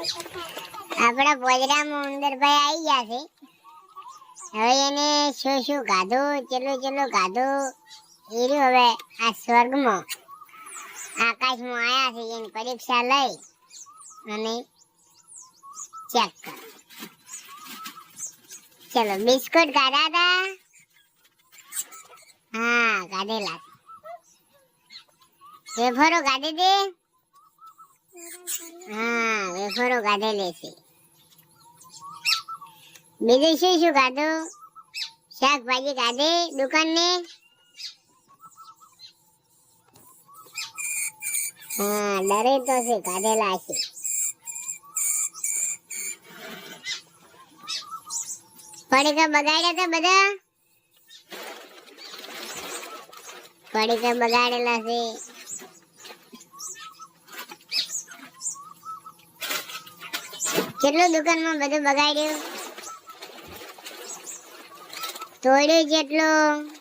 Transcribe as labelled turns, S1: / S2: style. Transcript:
S1: આપણા પોજરામાં ઉંદરભાઈ આવી ગયા છે. હવે એને શું શું ખાધું ચેલું ચેલું ખાધું એ હવે આ સ્વર્ગમાં. આકાશમાં આવ્યા છે, એની પરીક્ષા લઈ અને ચેક કર. ચલો, બિસ્કુટ ખાધા હતા હા કાઢેલા વેફરો ખાધી દે હા. વેફરો ખાધેલી છે. બીજું શું શું ખાધું? શાકભાજી ખાધી, દુકાનની? હા ડરે તો છે, ખાધેલા છે. પડીકા બગાડ્યા હતા બધા? પડીકા બગાડેલા છે. કેટલું દુકાનમાં બધું બગાડ્યું? તોડ્યું જેટલું